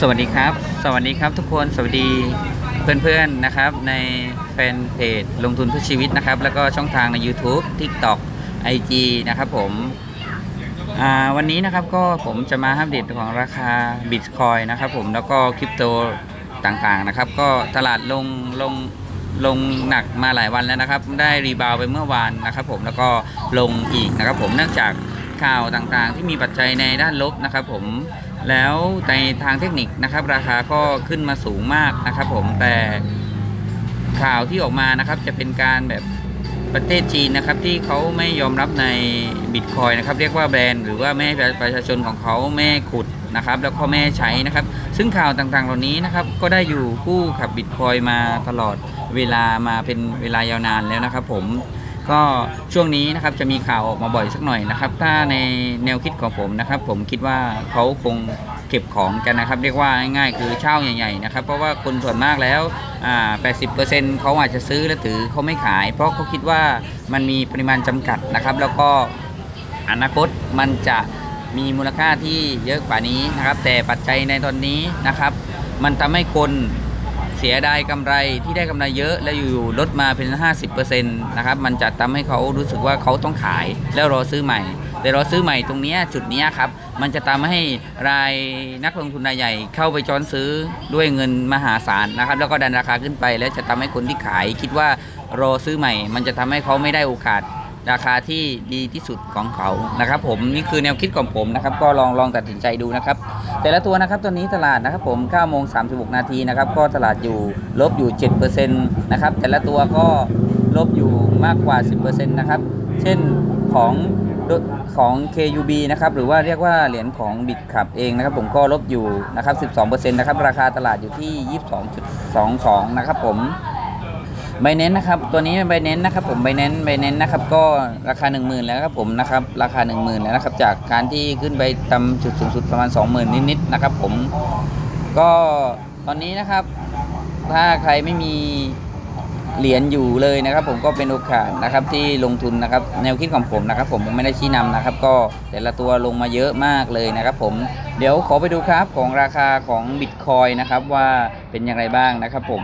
สวัสดีครับ สวัสดีครับทุกคนสวัสดีเพื่อนๆนะครับ ในแฟนเพจลงทุนเพื่อชีวิตนะครับ แล้วก็ช่องทางใน YouTube TikTok IG นะครับผมวันนี้นะครับก็ผมจะมาอัปเดตของราคาบิตคอยนะครับผมแล้วก็คริปโตต่างๆนะครับ ก็ตลาดลงลงลงหนักมาหลายวันแล้วนะครับ ได้รีบาวไปเมื่อวานนะครับ ผมแล้วก็ลงอีกนะครับ ผมเนื่องจากข่าวต่างๆ ที่มีปัจจัยในด้านลบนะครับ ผม แล้วในทางเทคนิคนะครับ ราคาก็ขึ้นมาสูงมากนะครับผมแต่ข่าวที่ออกมานะครับจะเป็นการแบบประเทศจีนนะครับที่เขาไม่ยอมรับในบิตคอยนะครับเรียกว่าแบรนด์หรือว่าไม่ประชาชนของเขาไม่ขุดนะครับแล้วก็ไม่ให้ใช้นะครับ ซึ่งข่าวต่างๆเหล่านี้นะครับก็ได้อยู่คู่กับบิตคอยมาตลอดเวลามาเป็นเวลายาวนานแล้วนะครับผม ก็ช่วงนี้นะครับจะมีข่าวออกมาบ่อยสักหน่อยนะครับ ถ้าในแนวคิดของผมนะครับ ผมคิดว่าเขาคงเก็บของกันนะครับ เรียกว่าง่ายๆคือเช่าใหญ่ๆนะครับ เพราะว่าคนส่วนมากแล้วอ่า80%เขาอาจจะซื้อและถือเขาไม่ขาย เพราะเขาคิดว่ามันมีปริมาณจำกัดนะครับ แล้วก็อนาคตมันจะมีมูลค่าที่เยอะกว่านี้นะครับ แต่ปัจจัยในตอนนี้นะครับ มันทำให้คน เสียดายกำไรที่ได้กำไรเยอะแล้วอยู่ๆลดมาเป็น 50%นะครับมันจะทำให้เขารู้สึกว่าเขาต้องขายแล้วรอซื้อใหม่ แต่รอซื้อใหม่ตรงเนี้ยจุดเนี้ยครับมันจะทำให้รายนักลงทุนรายใหญ่เข้าไปจอนซื้อด้วยเงินมหาศาลนะครับแล้วก็ดันราคาขึ้นไป แล้วจะทำให้คนที่ขายคิดว่ารอซื้อใหม่ มันจะทำให้เขาไม่ได้โอกาส ราคาที่ดีที่สุดของเขานะครับ ผมนี่คือแนวคิดของผมนะครับ ก็ลองลองตัดสินใจดูนะครับ แต่ละตัวนะครับตอนนี้ตลาดนะครับ ผม9โมง36นาทีนะครับ ก็ตลาดอยู่ลบอยู่7%นะครับ แต่ละตัวก็ลบอยู่มากกว่า 10%นะครับ เช่นของของ KUB นะครับหรือว่าเรียกว่าเหรียญของบิตขับเองนะครับ ผมก็ลบอยู่นะครับ 12%นะครับราคาตลาดอยู่ที่ 22.22 นะครับผม ไบเน้นนะครับ ตัวนี้ไบเน้นนะครับ ผมไบเน้นไบเน้นนะครับ ก็ราคา 1 0,000 แล้วครับผมนะครับ ราคา 1 0,000 แล้วนะครับ จากการที่ขึ้นไปตำจุดสูงสุดประมาณ 20,000 นิดๆนะครับ ผมก็ตอนนี้นะครับ ถ้าใครไม่มีเหรียญอยู่เลยนะครับ ผมก็เป็นโอกาสนะครับที่ลงทุนนะครับ แนวคิดของผมนะครับ ผมไม่ได้ชี้นำนะครับ ก็แต่ละตัวลงมาเยอะมากเลยนะครับ ผมเดี๋ยวขอไปดูครับของราคาของบิตคอยนะครับว่าเป็นอย่างไรบ้างนะครับ ผม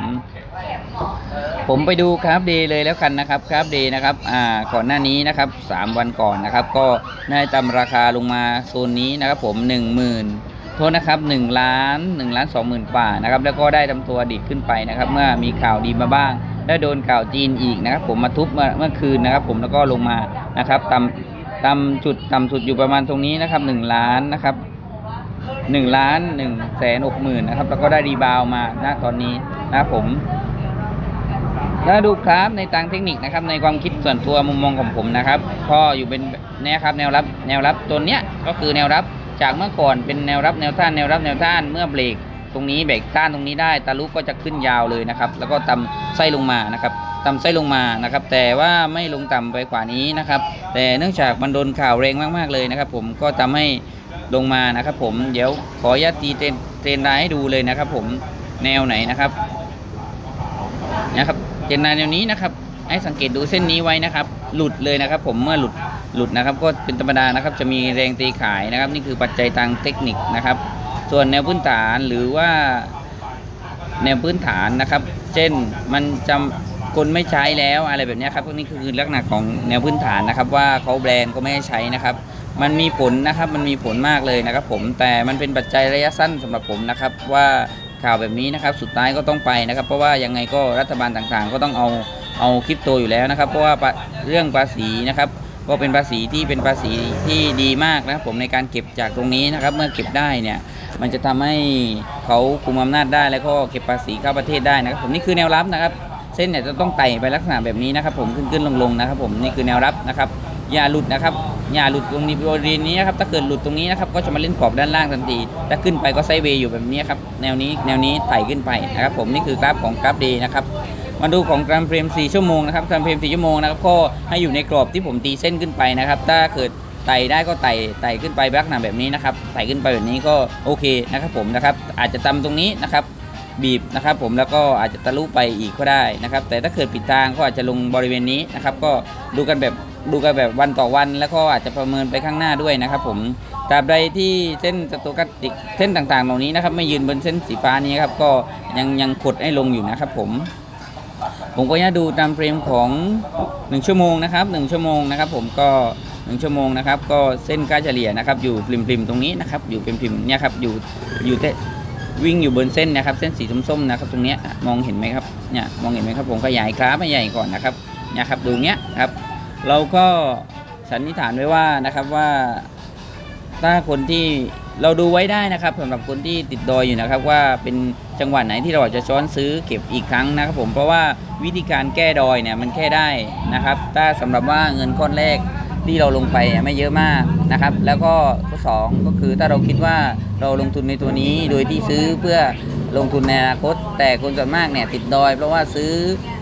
ผมไปดูคราฟเดย์เลยแล้วกันนะครับคราฟเดย์นะครับอ่าก่อนหน้านี้นะครับ 3 วันก่อนนะครับ ก็ได้ตาราคาลงมาโซนนี้นะครับ ผม 10,000โทษนะครับ1ล้าน1ล้าน2หมื่นกว่านะครับแล้วก็ได้ทำตัวดีดขึ้นไปนะครับ เมื่อมีข่าวดีมาบ้างแล้โดนข่าวจีนอีกนะครับ ผมมาทุบเมื่อเมื่อคืนนะครับ ผมแล้วก็ลงมานะครับตามตามจุดต่ำสุดอยู่ประมาณตรงนี้นะครับ1ล้านนะครับ1ล้าน1แสนหกหมื่นนะครับแล้วก็ได้รีบาวมาณตอนนี้นะครับผม ถ้าดูครับในทางเทคนิคนะครับในความคิดส่วนตัวมุมมองของผมนะครับก็อยู่เป็นนี่ครับแนวรับแนวรับตัวเนี้ยก็คือแนวรับจากเมื่อก่อนเป็นแนวรับแนวต้านแนวรับแนวต้านเมื่อเบรกตรงนี้เบรกต้านตรงนี้ได้ตาลุกก็จะขึ้นยาวเลยนะครับ แล้วก็ต่ำไส้ลงมานะครับต่ำไส้ลงมานะครับ แต่ว่าไม่ลงต่ำไปกว่านี้นะครับ แต่เนื่องจากมันโดนข่าวแรงมากๆเลยนะครับ ผมก็ทำให้ลงมานะครับ ผมเดี๋ยวขออนุญาตตีเทรนเทรนไลน์ให้ดูเลยนะครับ ผมแนวไหนนะครับนะครับ จนนายแนวนี้นะครับ ให้สังเกตดูเส้นนี้ไว้นะครับ หลุดเลยนะครับ ผมเมื่อหลุดหลุดนะครับ ก็เป็นธรรมดานะครับ จะมีแรงตีขายนะครับ นี่คือปัจจัยทางเทคนิคนะครับ ส่วนแนวพื้นฐานหรือว่าแนวพื้นฐานนะครับ เช่นมันจำคนไม่ใช้แล้วอะไรแบบนี้ครับพวกนี้คือลักษณะของแนวพื้นฐานนะครับ ว่าเขาแบรนด์ก็ไม่ให้ใช้นะครับ มันมีผลนะครับ มันมีผลมากเลยนะครับ ผมแต่มันเป็นปัจจัยระยะสั้นสำหรับผมนะครับว่า ข่าวแบบนี้นะครับสุดท้ายก็ต้องไปนะครับ เพราะว่ายังไงก็รัฐบาลต่างๆ ก็ต้องเอาเอาคริปโตอยู่แล้วนะครับ เพราะว่าเรื่องภาษีนะครับก็เป็นภาษีที่เป็นภาษีที่ดีมากนะครับผมในการเก็บจากตรงนี้นะครับ เมื่อเก็บได้เนี่ยมันจะทำให้เขาคุมอำนาจได้แล้วก็เก็บภาษีเข้าประเทศได้นะครับ ผมนี่คือแนวรับนะครับ เส้นเนี่ยจะต้องไต่ไปลักษณะแบบนี้นะครับ ผมขึ้นขึ้นลงลงนะครับ ผมนี่คือแนวรับนะครับ อย่าหลุดนะครับ อย่าหลุดตรงนี้บริเวณนี้นะครับถ้าเกิดหลุดตรงนี้นะครับก็จะมาเล่นกรอบด้านล่างทันทีถ้าขึ้นไปก็ไซเวย์อยู่แบบนี้ครับแนวนี้แนวนี้ไต่ขึ้นไปนะครับผมนี่คือกราฟของกราฟเดย์นะครับมาดูของกราฟเฟรม 4 ชั่วโมงนะครับกราฟเฟรม 4 ชั่วโมงนะครับก็ให้อยู่ในกรอบที่ผมตีเส้นขึ้นไปนะครับถ้าเกิดไต่ได้ก็ไต่ไต่ขึ้นไปลักษณะแบบนี้นะครับไต่ขึ้นไปแบบนี้ก็โอเคนะครับผมนะครับอาจจะตำตรงนี้นะครับบีบนะครับผมแล้วก็อาจจะทะลุไปอีกก็ได้นะครับแต่ถ้าเกิดปิดทางก็อาจจะลงบริเวณนี้นะครับก็ดูกันแบบ ดูกันแบบวันต่อวัน แล้วก็อาจจะประเมินไปข้างหน้าด้วยนะครับ ผมตราบใดที่เส้นสโตกัติกเส้นต่างๆ เหล่านี้นะครับ ไม่ยืนบนเส้นสีฟ้านี้ครับก็ยังยังกดให้ลงอยู่นะครับ ผม ผมก็จะดูตามเฟรมของ 1 ชั่วโมงนะครับ 1 ชั่วโมงนะครับ ผมก็ 1 ชั่วโมงนะครับ ก็เส้นค่าเฉลี่ยนะครับ อยู่ปริมๆตรงนี้นะครับ อยู่ปริมๆเนี่ยครับอยู่อยู่เตวิ่งอยู่บนเส้นนะครับ เส้นสีส้มๆนะครับ ตรงนี้มองเห็นไหมครับเนี่ยมองเห็นไหมครับ ผมขยายกราฟให้ใหญ่ก่อนนะครับเนี่ยครับ ดูเนี้ยครับ เราก็สันนิษฐานไว้ว่านะครับว่า ถ้าคนที่เราดูไว้ได้นะครับสำหรับคนที่ติดดอยอยู่นะครับ ว่าเป็นจังหวัดไหนที่เราอาจจะช้อนซื้อเก็บอีกครั้งนะครับ ผมเพราะว่าวิธีการแก้ดอยเนี่ยมันแก้ได้นะครับ ถ้าสำหรับว่าเงินก้อนแรกที่เราลงไปไม่เยอะมากนะครับ แล้วก็ข้อสองก็คือถ้าเราคิดว่าเราลงทุนในตัวนี้โดยที่ซื้อเพื่อลงทุนในอนาคต แต่คนส่วนมากเนี่ยติดดอย เพราะว่าซื้อ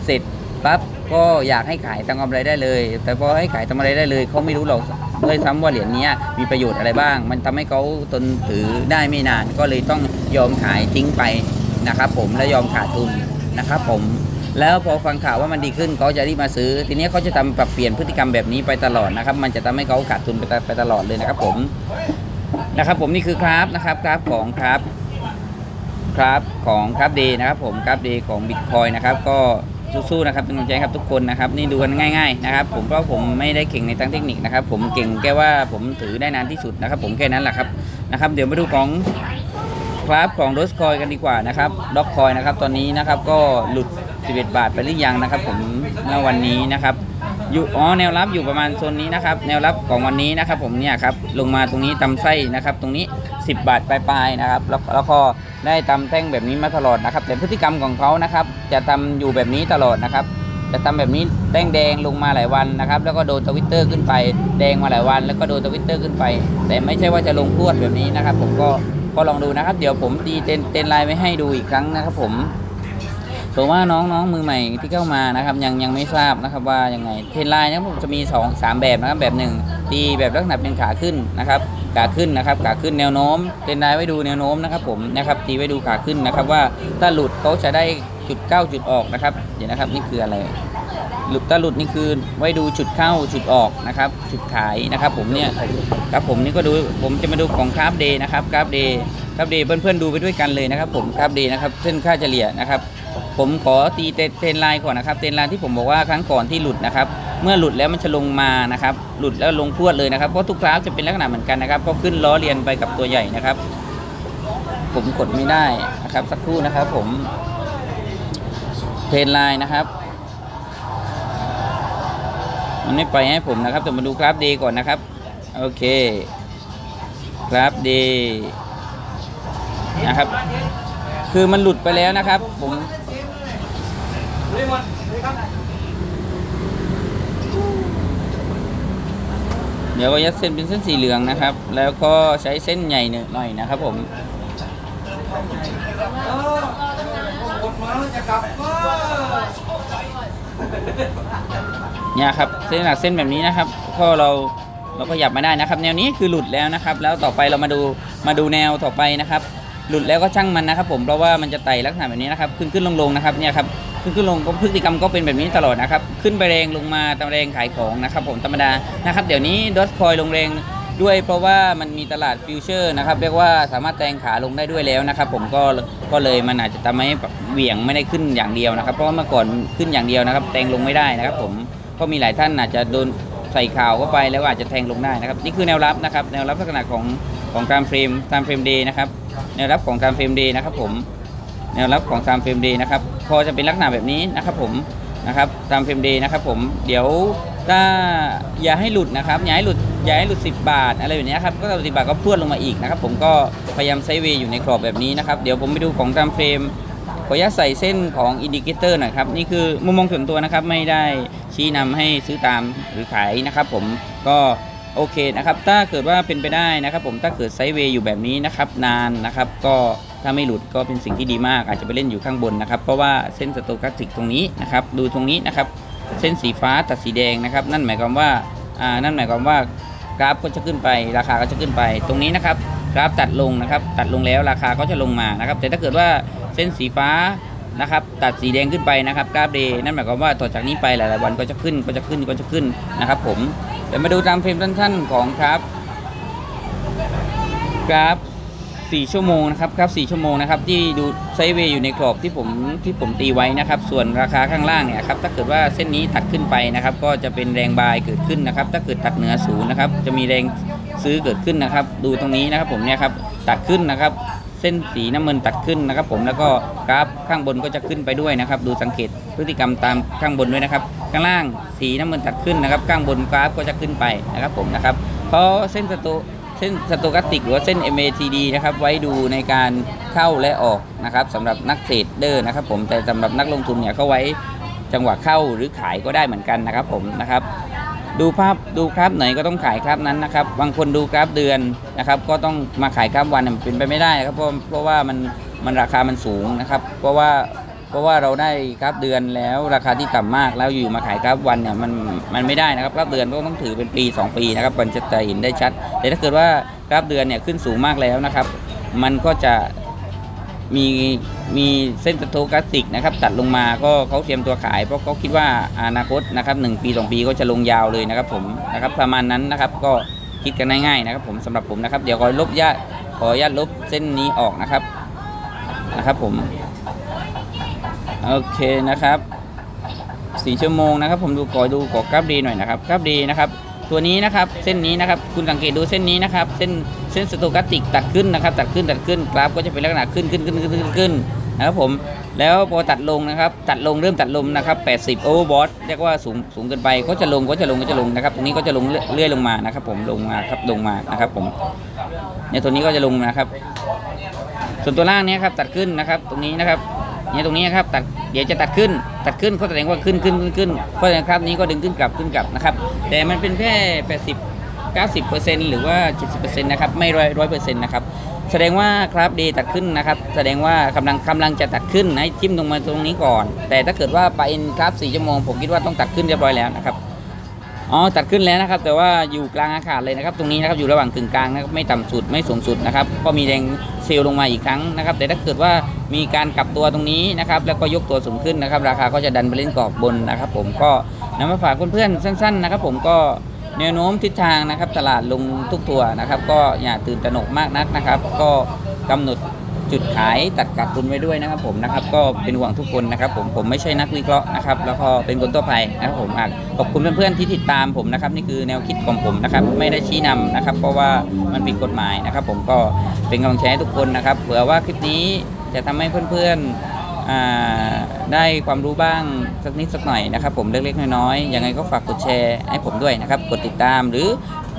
เสร็จปั๊บ ก็อยากให้ขายทำกำไรได้เลย แต่พอให้ขายทำกำไรได้เลยเขาไม่รู้หรอกเลยซ้ำว่าเหรียญนี้มีประโยชน์อะไรบ้าง มันทำให้เขาตนถือได้ไม่นาน ก็เลยต้องยอมขายทิ้งไปนะครับผมและยอมขาดทุนนะครับผมแล้วพอฟังข่าวว่ามันดีขึ้นเขาจะรีบมาซื้อ ทีนี้เขาจะทำปรับเปลี่ยนพฤติกรรมแบบนี้ไปตลอดนะครับ มันจะทำให้เขาขาดทุนไปตไปตลอดเลยนะครับผมนะครับผมนี่คือคราฟนะครับคราฟของคราฟคราฟของคราฟเดย์นะครับผมคราฟเดย์ของบิตคอยนะครับก็ สู้ๆนะครับเป็นกำลังใจครับทุกคนนะครับนี่ดูกันง่ายๆนะครับผมเพราะผมไม่ได้เก่งในทางเทคนิคนะครับผมเก่งแค่ว่าผมถือได้นานที่สุดนะครับ ผมแค่นั้นแหละครับนะครับเดี๋ยวมาดูของครับของโดสคอยกันดีกว่านะครับด็อกคอยนะครับตอนนี้นะครับก็หลุด 11 บาทไปหรือยังนะครับ ผมเมื่อวันนี้นะครับอยู่อ๋อแนวรับอยู่ประมาณโซนนี้นะครับแนวรับของวันนี้นะครับ ผมเนี่ยครับลงมาตรงนี้ตำไส้นะครับ ตรงนี้ 10 บาทปลายๆนะครับแล้วแล้วก็ได้ตำแท่งแบบนี้มาตลอดนะครับ แต่พฤติกรรมของเขานะครับ จะตำอยู่แบบนี้ตลอดนะครับ จะทำแบบนี้แดงแดงลงมาหลายวันนะครับ แล้วก็โดนทวิตเตอร์ขึ้นไป แดงมาหลายวัน แล้วก็โดนทวิตเตอร์ขึ้นไป แต่ไม่ใช่ว่าจะลงพรวดแบบนี้นะครับ ผมก็ก็ลองดูนะครับ เดี๋ยวผมตีเต้นเต้นไลน์ไว้ให้ดูอีกครั้งนะครับ ผมส่วนว่าน้องน้องมือใหม่ที่เข้ามานะครับ ยังยังไม่ทราบนะครับว่ายังไงเทนไลน์นะครับผมจะมี2อสามแบบนะครับแบบหนึ่งตีแบบลักษณะเป็นขาขึ้นนะครับขาขึ้นนะครับขาขึ้นแนวโน้มเทนไลน์ไว้ดูแนวโน้มนะครับ ผมนะครับตีไว้ดูขาขึ้นนะครับว่าถ้าหลุดเขาจะได้ จุดเก้าจุดออกนะครับ เดี๋ยวนะครับนี่คืออะไรหลุดตาหลุดนี่คือไว้ดูจุดเข้าจุดออกนะครับ จุดขายนะครับ ผมเนี่ยครับผมนี่ก็ดูผมจะมาดูของคราฟเดย์นะครับคราฟเดย์คราฟเดย์เพื่อนๆดูไปด้วยกันเลยนะครับ ผมคราฟเดย์นะครับเส้นค่าเฉลี่ยนะครับ ผมขอตีเทนไลน์ก่อนนะครับเทนไลน์ที่ผมบอกว่าครั้งก่อนที่หลุดนะครับ เมื่อหลุดแล้วมันจะลงมานะครับ หลุดแล้วลงพวดเลยนะครับเพราะทุกกราฟจะเป็นลักษณะเหมือนกันนะครับก็ขึ้นล้อเลียนไปกับตัวใหญ่นะครับ ผมกดไม่ได้นะครับสักครู่นะครับ ผม เทรนไลน์นะครับ มันไม่ไปล่อยให้ผมนะครับแต่มาดูกราฟดย์ก่อนนะครับ โอเคกราฟดย์นะครับ คือมันหลุดไปแล้วนะครับ ผมเดี๋ยวก็ยัดเส้นเป็นเส้นสีเหลืองนะครับ แล้วก็ใช้เส้นใหญ่หน่อยนะครับผม เนี่ยครับเส้นหลักเส้นแบบนี้นะครับก็เราเราก็หยับมาได้นะครับ แนวนี้คือหลุดแล้วนะครับ แล้วต่อไปเรามาดูมาดูแนวต่อไปนะครับ หลุดแล้วก็ช่างมันนะครับ ผมเพราะว่ามันจะไต่ลักษณะแบบนี้นะครับ ขึ้นขึ้นลงลงนะครับเนี่ยครับขึ้นขึ้นลงก็พฤติกรรมก็เป็นแบบนี้ตลอดนะครับขึ้นไปแรงลงมาตามแรงขายของนะครับ ผมธรรมดานะครับ เดี๋ยวนี้ดอทคอยลงแรงด้วยเพราะว่ามันมีตลาดฟิวเจอร์นะครับเรียกว่าสามารถแทงขาลงได้ด้วยแล้วนะครับ ผมก็ก็เลยมันอาจจะทำให้เหวี่ยงไม่ได้ขึ้นอย่างเดียวนะครับ เพราะว่าเมื่อก่อนขึ้นอย่างเดียวนะครับแทงลงไม่ได้นะครับ ผม ก็มีหลายท่านอาจจะโดนใส่ข่าวเข้าไปแล้วอาจจะแทงลงได้นะครับนี่คือแนวรับนะครับแนวรับลักษณะของของการเฟรมตามเฟรมเดย์นะครับแนวรับของตามเฟรมเดย์นะครับผมแนวรับของตามเฟรมเดย์นะครับพอจะเป็นลักษณะแบบนี้นะครับผมนะครับตามเฟรมเดย์นะครับผมเดี๋ยวถ้าอย่าให้หลุดนะครับอย่าให้หลุดอย่าให้หลุด 10 บาทอะไรแบบนี้ครับก็สิบบาทก็พรวดลงมาอีกนะครับผมก็พยายามไซเวย์อยู่ในกรอบแบบนี้นะครับเดี๋ยวผมไปดูของตามเฟรม ออนุญาตใส่เส้นของอินดิเคเตอร์หน่อยครับ นี่คือมุมมองส่วนตัวนะครับ ไม่ได้ชี้นำให้ซื้อตามหรือขายนะครับ ผมก็โอเคนะครับ ถ้าเกิดว่าเป็นไปได้นะครับ ผมถ้าเกิดไซด์เวย์อยู่แบบนี้นะครับ นานนะครับ ก็ถ้าไม่หลุดก็เป็นสิ่งที่ดีมาก อาจจะไปเล่นอยู่ข้างบนนะครับ เพราะว่าเส้นสโตแคสติกตรงนี้นะครับ ดูตรงนี้นะครับ เส้นสีฟ้าตัดสีแดงนะครับ นั่นหมายความว่าอ่านั่นหมายความว่ากราฟก็จะขึ้นไป ราคาก็จะขึ้นไป ตรงนี้นะครับ กราฟตัดลงนะครับ ตัดลงแล้วราคาก็จะลงมานะครับ แต่ถ้าเกิดว่า เส้นสีฟ้านะครับตัดสีแดงขึ้นไปนะครับกราฟเดย์นั่นหมายความว่าต่อจากนี้ไปหลายๆวันก็จะขึ้นก็จะขึ้นก็จะขึ้นนะครับผมเดี๋ยวมาดูตามเฟรมสั้นๆของครับกราฟ4ชั่วโมงนะครับกราฟ4ชั่วโมงนะครับที่ดูไซเวย์อยู่ในกรอบที่ผมที่ผมตีไว้นะครับ ส่วนราคาข้างล่างเนี่ยครับถ้าเกิดว่าเส้นนี้ตัดขึ้นไปนะครับ ก็จะเป็นแรงบายเกิดขึ้นนะครับ ถ้าเกิดตัดเหนือศูนย์นะครับจะมีแรงซื้อเกิดขึ้นนะครับ ดูตรงนี้นะครับผมเนี่ยครับตัดขึ้นนะครับ เส้นสีน้ำเงินตัดขึ้นนะครับ ผมแล้วก็กราฟข้างบนก็จะขึ้นไปด้วยนะครับ ดูสังเกตพฤติกรรมตามข้างบนด้วยนะครับ ข้างล่างสีน้ำเงินตัดขึ้นนะครับ ข้างบนกราฟก็จะขึ้นไปนะครับผมนะครับเพราะเส้นสโตเส้นสโตกัสติกหรือว่าเส้น MATD นะครับไว้ดูในการเข้าและออกนะครับสำหรับนักเทรดเดอร์นะครับ ผมแต่สำหรับนักลงทุนเนี่ยเขาไว้จังหวะเข้าหรือขายก็ได้เหมือนกันนะครับผมนะครับ ดูภาพดูกราฟไหนก็ต้องขายกราฟนั้นนะครับ บางคนดูกราฟเดือนนะครับ ก็ต้องมาขายกราฟวันเนี่ยมันเป็นไปไม่ได้นะครับเพราะเพราะว่ามันมันราคามันสูงนะครับ เพราะว่าเพราะว่าเราได้กราฟเดือนแล้วราคาที่ต่ำมากแล้วอยู่มาขายกราฟวันเนี่ยมันมันไม่ได้นะครับกราฟเดือนก็ต้องถือเป็นปี 2 ปีนะครับมันจะเห็นได้ชัด แต่ถ้าเกิดว่ากราฟเดือนเนี่ยขึ้นสูงมากแล้วนะครับ มันก็จะ มีมีเส้นสโตกัสติกนะครับตัดลงมาก็เขาเตรียมตัวขาย เพราะเขาคิดว่าอนาคตนะครับหนึ่งปีสองปีก็จะลงยาวเลยนะครับผมนะครับประมาณนั้นนะครับก็คิดกันง่ายๆนะครับผมสำหรับผมนะครับเดี๋ยวขอลบญาตขอญาตลบเส้นนี้ออกนะครับนะครับผมโอเคนะครับสี่ชั่วโมงนะครับ ผมดูขอดูขอกราฟดีหน่อยนะครับกราฟดีนะครับ ตัวนี้นะครับเส้นนี้นะครับคุณสังเกตดูเส้นนี้นะครับ เส้น เส้นสโตกัสติกตัดขึ้นนะครับ ตัดขึ้นตัดขึ้นกราฟก็จะเป็นลักษณะขึ้นขึ้นขึ้นขึ้นขึ้นขึ้นนะครับผมแล้วพอตัดลงนะครับ ตัดลงเริ่มตัดลงนะครับ 80 โอเวอร์บอทเรียกว่าสูงสูงเกินไปก็จะลงก็จะลงก็จะลงนะครับตรงนี้ก็จะลงเรื่อยลงมานะครับ ผมลงมาครับลงมานะครับผมเนี่ยตัวนี้ก็จะลงนะครับ ส่วนตัวล่างเนี้ครับตัดขึ้นนะครับ ตรงนี้นะครับเนี่ยตรงนี้นะครับตัดเดี๋ยวจะตัดขึ้นตัดขึ้นก็แสดงว่าขึ้นขึ้นขึ้นขึ้นเพราะฉะนั้นครับนี้ก็ดึงขึ้นกลับขึ้นกลับนะครับ แต่มันเป็นแค่ 80 90%หรือว่า 70%นะครับไม่ร้อยร้อยเปอร์เซ็นต์นะครับแสดงว่าครับดีตัดขึ้นนะครับ แสดงว่ากำลังกำลังจะตัดขึ้นให้จิ้มลงมาตรงนี้ก่อน แต่ถ้าเกิดว่าไปครับ4ชั่วโมงผมคิดว่าต้องตัดขึ้นเรียบร้อยแล้วนะครับอ๋อตัดขึ้นแล้วนะครับ แต่ว่าอยู่กลางอากาศเลยนะครับ ตรงนี้นะครับอยู่ระหว่างกึ่งกลางนะครับไม่ต่ำสุดไม่สูงสุดนะครับ ก็มีแรงเซลล์ลงมาอีกครั้งนะครับ แต่ถ้าเกิดว่ามีการกลับตัวตรงนี้นะครับ แล้วก็ยกตัวสูงขึ้นนะครับ ราคาก็จะดันไปเล่นกรอบบนนะครับ ผมก็นำมาฝากเพื่อนๆสั้น ๆ นะครับ ผมก็ แนวโน้มทิศทางนะครับตลาดลงทุกตัวนะครับ ก็อย่าตื่นตระหนกมากนักนะครับ ก็กำหนดจุดขายตัดกัดทุนไว้ด้วยนะครับผมนะครับก็เป็นห่วงทุกคนนะครับ ผมผมไม่ใช่นักวิเคราะห์นะครับ แล้วก็เป็นคนทั่วไปนะครับผมขอบคุณเพื่อนๆที่ติดตามผมนะครับนี่คือแนวคิดของผมนะครับไม่ได้ชี้นำนะครับ เพราะว่ามันผิดกฎหมายนะครับ ผมก็เป็นกำลังใจให้ทุกคนนะครับเผื่อว่าคลิปนี้จะทำให้เพื่อนๆ ได้ความรู้บ้างสักนิดสักหน่อยนะครับ ผมเล็กๆน้อยๆยังไงก็ฝากกดแชร์ให้ผมด้วยนะครับกดติดตามหรือ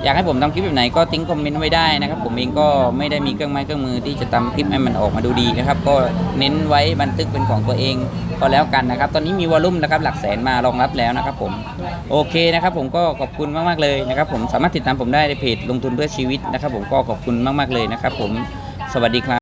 อยากให้ผมทำคลิปแบบไหนก็ทิ้งคอมเมนต์ไว้ได้นะครับ ผมเองก็ไม่ได้มีเครื่องไม้เครื่องมือที่จะทำคลิปให้มันออกมาดูดีนะครับ ก็เน้นไว้บันทึกเป็นของตัวเองก็แล้วกันนะครับ ตอนนี้มีวอลลุ่มนะครับหลักแสนมารองรับแล้วนะครับ ผมโอเคนะครับ ผมก็ขอบคุณมากๆเลยนะครับ ผมสามารถติดตามผมได้ในเพจลงทุนเพื่อชีวิตนะครับ ผมก็ขอบคุณมากๆเลยนะครับ ผมสวัสดีครับ